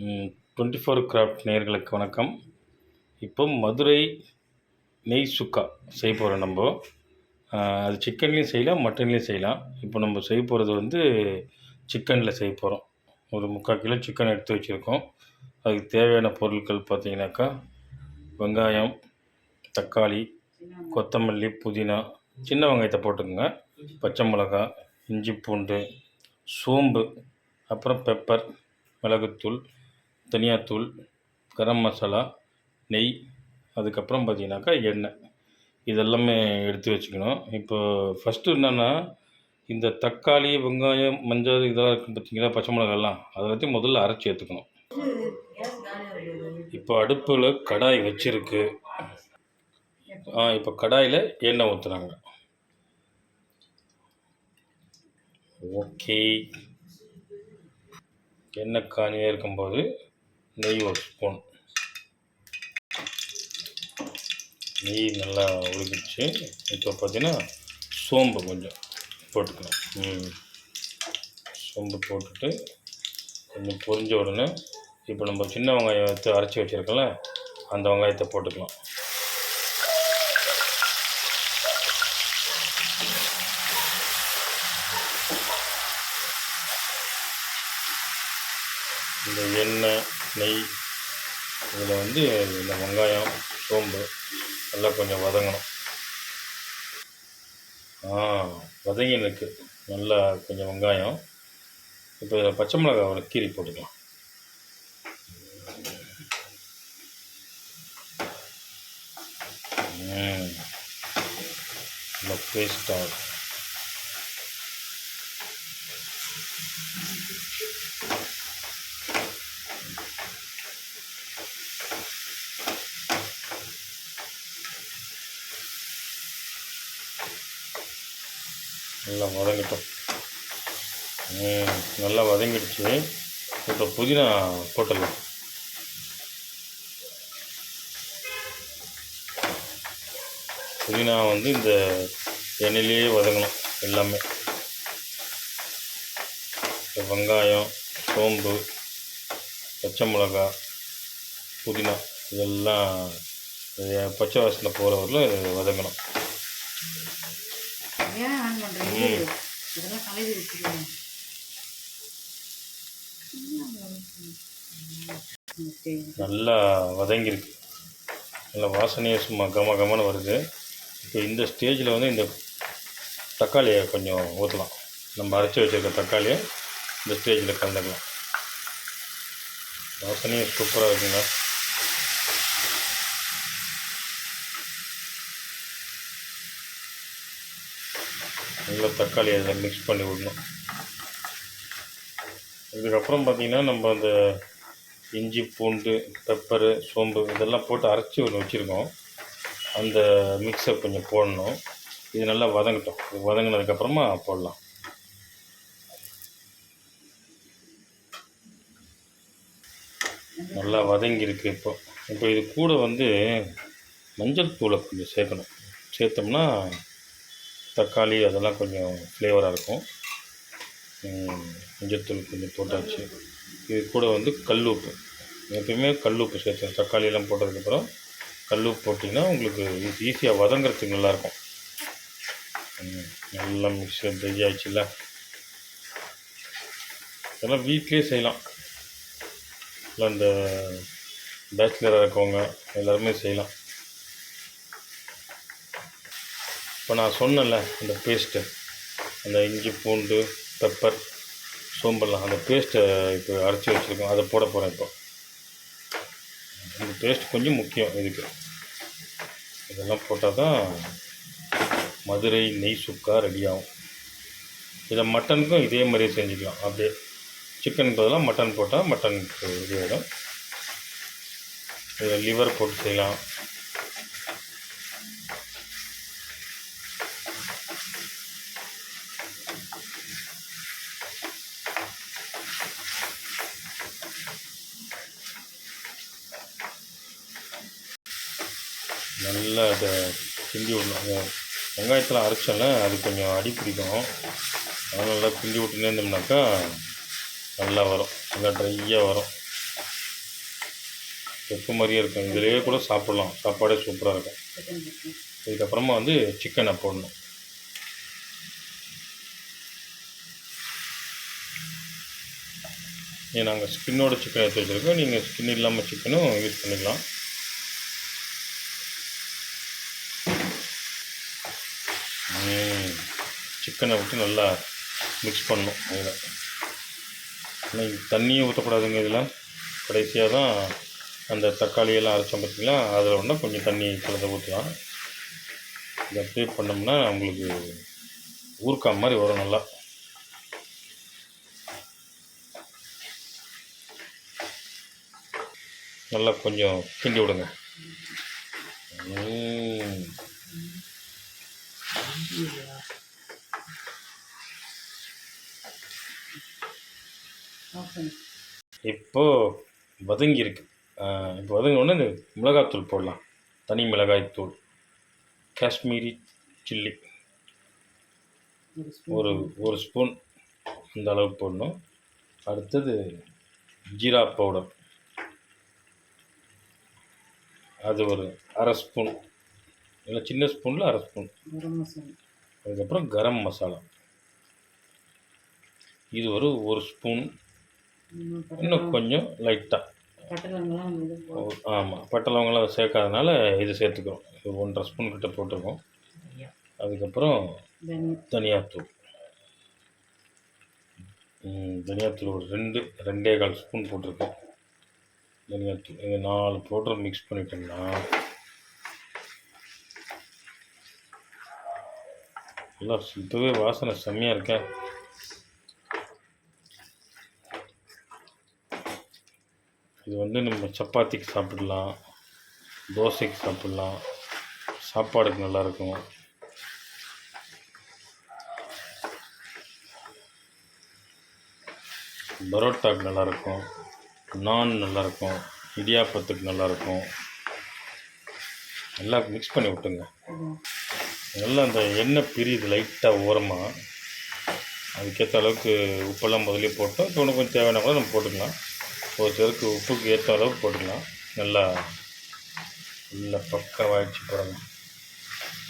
Twenty four craft நேர்களுக்கு வணக்கம். இப்போ மதுரை நெய் சுக்கா செய்ய போகிறோம் நம்ம. அது சிக்கன்லேயும் செய்யலாம் மட்டன்லேயும் செய்யலாம். இப்போ நம்ம செய்ய போகிறது வந்து சிக்கனில் செய்ய போகிறோம் ஒரு முக்கால் கிலோ சிக்கன் எடுத்து வச்சுருக்கோம். அதுக்கு தேவையான பொருட்கள் பார்த்தீங்கன்னாக்கா வெங்காயம் தக்காளி கொத்தமல்லி புதினா சின்ன வெங்காயத்தை போட்டுக்கோங்க. பச்சை மிளகா இஞ்சி பூண்டு சோம்பு அப்புறம் பெப்பர் மிளகுத்தூள் தனியாத்தூள் கரம் மசாலா நெய் அதுக்கப்புறம் பார்த்தீங்கன்னாக்கா எண்ணெய். இதெல்லாமே எடுத்து வச்சுக்கணும். இப்போ ஃபஸ்ட்டு என்னென்னா இந்த தக்காளி வெங்காயம் மஞ்சள் இதெல்லாம் இருக்குது பார்த்தீங்களா பச்சை மிளகாலாம் அதெல்லாத்தையும் முதல்ல அரைச்சி எடுத்துக்கணும். இப்போ அடுப்பில் கடாய் வச்சிருக்கு. ஆ இப்போ கடாயில் எண்ணெய் ஊற்றுறாங்க ஓகே. எண்ணெய் காணியாக இருக்கும்போது நெய் ஒரு ஸ்பூன் நெய் நல்லா உருகிடுச்சு. இப்போ பார்த்தீங்கன்னா சோம்பு கொஞ்சம் போட்டுக்கணும். சோம்பு போட்டுட்டு கொஞ்சம் பொரிஞ்ச உடனே இப்போ நம்ம சின்ன வெங்காயம் எடுத்து அரைச்சி வச்சுருக்கோம்ல அந்த வெங்காயத்தை போட்டுக்கலாம். இந்த எண்ணெய் நெய் இதில் வந்து இந்த வெங்காயம் சோம்பு நல்லா கொஞ்சம் வதங்கணும். ஆ வதங்கினுக்கு நல்லா கொஞ்சம் வெங்காயம். இப்போ இதில் பச்சை மிளகாவோட கீரி போட்டுக்கலாம். ம் நல்லா நல்லா வதங்கட்டும். நல்லா வதங்கிடுச்சு. இப்போ புதினா போட்டலாம் புதினா வந்து இந்த எண்ணெயிலேயே வதங்கணும் எல்லாமே. வெங்காயம் சோம்பு பச்சை மிளகா புதினா இதெல்லாம் பச்சை வாசனை போகிற வரலும் வதங்கணும். இதெல்லாம் வச்சுக்கணும் நல்லா வதங்கியிருக்கு. நல்லா வாசனையே சும்மா கம கமன்னு வருது. இப்போ இந்த ஸ்டேஜில் வந்து இந்த தக்காளியை கொஞ்சம் ஊற்றலாம் நம்ம அரைச்சி வச்சிருக்க தக்காளியை இந்த ஸ்டேஜில் கலந்துக்கலாம். வாசனையே சூப்பராக இருக்குங்க. நல்லா தக்காளி அதில் மிக்ஸ் பண்ணி விடணும். இதுக்கப்புறம் பார்த்தீங்கன்னா நம்ம அந்த இஞ்சி பூண்டு பெப்பரு சோம்பு இதெல்லாம் போட்டு அரைச்சி ஒன்று வச்சுருக்கோம். அந்த மிக்சர் கொஞ்சம் போடணும். இது நல்லா வதங்கட்டும். இது வதங்கினதுக்கப்புறமா போடலாம். நல்லா வதங்கியிருக்கு இப்போ. இப்போ இது கூட வந்து மஞ்சள் தூளை கொஞ்சம் சேர்க்கணும். சேர்த்தோம்னா தக்காளி அதெல்லாம் கொஞ்சம் ஃப்ளேவராக இருக்கும். மஞ்சத்தூள் கொஞ்சம் போட்டாச்சு. இது கூட வந்து கல் உப்பு. எப்பயுமே கல் உப்பு சேர்த்து தக்காளியெல்லாம் போட்டதுக்கப்புறம் கல் உப்பு போட்டிங்கன்னா உங்களுக்கு இது ஈஸியாக வதங்குறதுக்கு நல்லாயிருக்கும் நல்லா மிக்ஸ் ரெடி ஆயிடுச்சுல்ல? இதெல்லாம் வீட்லேயே செய்யலாம். இல்லை இந்த பேச்சுலராக இருக்கவங்க எல்லாருமே செய்யலாம். இப்போ நான் சொன்னேன்ல அந்த பேஸ்ட்டு அந்த இஞ்சி பூண்டு பெப்பர் சோம்பெல்லாம் அந்த பேஸ்ட்டை இப்போ அரைச்சி வச்சுருக்கோம். அதை போட போகிறேன் இப்போ. இந்த பேஸ்ட் கொஞ்சம் முக்கியம் இதுக்கு. இதெல்லாம் போட்டால் தான் மதுரை நெய் சுக்கா ரெடி ஆகும். இதை மட்டனுக்கும் இதே மாதிரியே செஞ்சுக்கலாம். அப்படியே சிக்கனுக்கு பதிலாக மட்டன் போட்டால் மட்டனுக்கு இது ஆகிடும் இதில் லிவர் போட்டு செய்யலாம். நல்லா அதை கிண்டி விடணும். அந்த வெங்காயத்தில் அது கொஞ்சம் அடி பிடிக்கும். அதை நல்லா கிண்டி விட்டுனே இருந்தோம்னாக்கா நல்லா வரும். நல்லா ட்ரையாக வரும். தொக்கு மாதிரியே இருக்கும். இதுலேயே கூட சாப்பிட்லாம். சாப்பாடே சூப்பராக இருக்கும். இதுக்கப்புறமா வந்து சிக்கனை போடணும். நாங்கள் ஸ்கின்னோட சிக்கன் எடுத்து வச்சுருக்கோம். நீங்கள் ஸ்கின் இல்லாமல் சிக்கனும் யூஸ் பண்ணிக்கலாம். சிக்கனை விட்டு நல்லா மிக்ஸ் பண்ணணும் இதில் ஆனால் இது தண்ணியே ஊற்றக்கூடாதுங்க இதில். கடைசியாக தான் அந்த தக்காளியெல்லாம் அரைச்சோம் பார்த்தீங்களா அதில் ஒன்றா கொஞ்சம் தண்ணி கலந்து ஊற்றலாம் இதை அப்படியே பண்ணோம்னா உங்களுக்கு ஊறுக்காய் மாதிரி வரும் நல்லா. நல்லா கொஞ்சம் கிண்டி விடுங்க. இப்போ வதங்கி இருக்கு. இப்போ வதங்கின உடனே இந்த மிளகாத்தூள் போடலாம். தனி மிளகாய்த்தூள் காஷ்மீரி சில்லி. ஒரு ஒரு ஸ்பூன் இந்த அளவு போடணும். அடுத்தது ஜீரா பவுடர். அது ஒரு அரை ஸ்பூன். இல்லை சின்ன ஸ்பூனில் அரை ஸ்பூன். அதுக்கப்புறம் கரம் மசாலா. இது ஒரு ஒரு ஸ்பூன் இன்னும் கொஞ்சம் லைட்டாக ஆமாம் பட்டை லவங்கெல்லாம் சேர்க்காதனால இது சேர்த்துக்கிறோம். இது ஒன்றரை ஸ்பூன் கிட்ட போட்டிருக்கோம். அதுக்கப்புறம் தனியா தனியாத்தூள். தனியாத்தூள் ஒரு ரெண்டு ரெண்டே கால் ஸ்பூன் போட்டிருக்கோம். தனியாத்தூள். இது நாலு பவுடர் மிக்ஸ் பண்ணிட்டோம்னா நல்லா இப்போவே வாசனை செம்மையாக இருக்கேன் இது வந்து நம்ம சப்பாத்திக்கு சாப்பிடலாம் தோசைக்கு சாப்பிடலாம் சாப்பாடுக்கு நல்லாயிருக்கும். பரோட்டாக்கு நல்லாயிருக்கும் நான் நல்லாயிருக்கும் இடியாப்பத்துக்கு நல்லாயிருக்கும். நல்லா மிக்ஸ் பண்ணி விட்டுங்க. நல்லா அந்த எண்ணெய் பிரியுது லைட்டாக ஓரமாக அதுக்கேற்ற அளவுக்கு உப்பெல்லாம் முதலே போட்டோம் இப்போ இன்னும் கொஞ்சம் தேவையான கூட நம்ம போட்டுக்கலாம். ஒரு சிலருக்கு உப்புக்கு ஏற்ற அளவுக்கு போட்டுக்கலாம். நல்லா நல்லா பக்கவாகிடுச்சு பாருங்க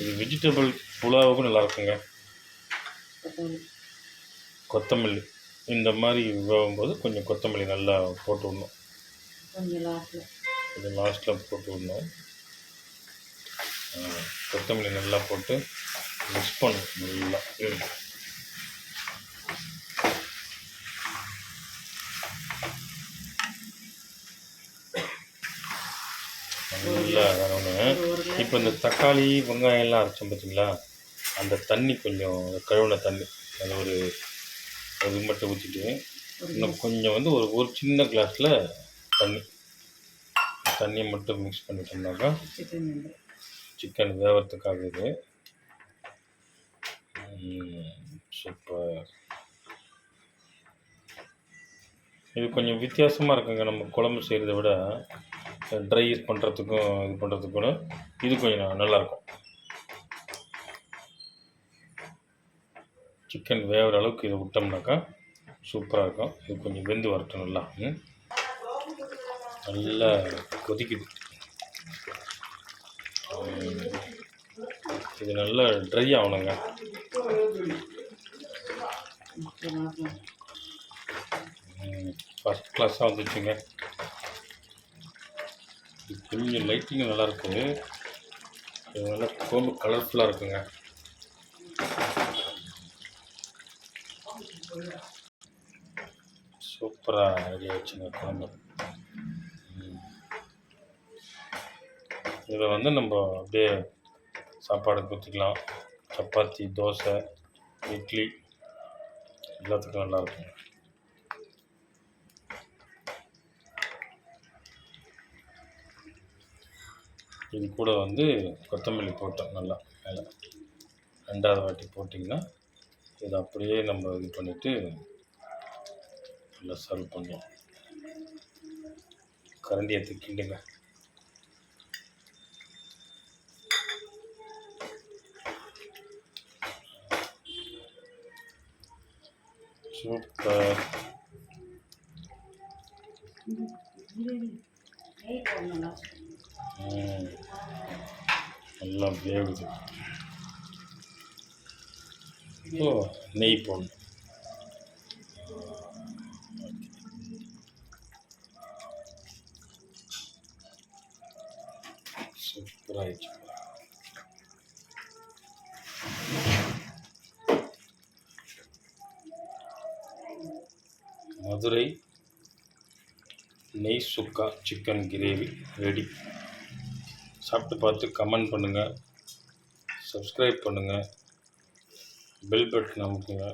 இது வெஜிடபிள் புலாவுக்கும் நல்லா இருக்குங்க கொத்தமல்லி. இந்த மாதிரி வேகும்போது கொஞ்சம் கொத்தமல்லி நல்லா போட்டு விடணும். கொஞ்சம் லாஸ்ட்டில் போட்டு விடணும். கொத்தமல்லி நல்லா போட்டு மிக்ஸ் பண்ணணும் நல்லா. நல்லா இப்போ இந்த தக்காளி வெங்காயம் எல்லாம் அரைச்சோம் பார்த்தீங்களா அந்த தண்ணி கொஞ்சம் கழுவின தண்ணி அது ஒரு அது மட்டும் ஊற்றிட்டு இன்னும் கொஞ்சம் வந்து ஒரு ஒரு சின்ன கிளாஸில் தண்ணி தண்ணியை மட்டும் மிக்ஸ் பண்ணிட்டோம்னாக்கா சிக்கன் வேகிறதுக்காக இது. சூப்பர் இது கொஞ்சம் வித்தியாசமாக இருக்குங்க நம்ம குழம்பு செய்கிறத விட. ட்ரை பண்ணுறதுக்கும் இது பண்ணுறதுக்கும் இது கொஞ்சம் நல்லாயிருக்கும் சிக்கன் வேகிற அளவுக்கு இதை விட்டோம்னாக்கா சூப்பராக இருக்கும் இது கொஞ்சம் வெந்து வரட்டும் நல்லா. ம்? நல்லா கொதிக்குது. இது நல்லா ட்ரை ஆகணுங்க. ஃபஸ்ட் கிளாஸாக வந்துச்சுங்க. கொஞ்சம் லைட்டிங் நல்லாயிருக்கு இது நல்லா கோம்பு கலர்ஃபுல்லாக இருக்குங்க. சூப்பராக ரெடி வச்சுங்க குழம்பு. இதில் இதை வந்து நம்ம அப்படியே சாப்பாடு ஊற்றிக்கலாம் சப்பாத்தி தோசை இட்லி எல்லாத்துக்கும் நல்லாயிருக்கும் இது கூட வந்து கொத்தமல்லி போட்டோம் நல்லா மேலே. ரெண்டாவது வாட்டி போட்டிங்கன்னா இதை அப்படியே நம்ம இது பண்ணிவிட்டு நல்லா சர்வ் பண்ணலாம் கரண்டியை தூக்கிண்டுங்க சூப்பர். நல்லா வேகுது ஓ நெய் போடணும். சூப்பராகிடுச்சு மதுரை நெய் சுக்கா சிக்கன் கிரேவி ரெடி. சாப்பிட்டு பார்த்து கமெண்ட் பண்ணுங்கள் சப்ஸ்கிரைப் பண்ணுங்கள் பெல் பட்டன் அமுக்குங்க.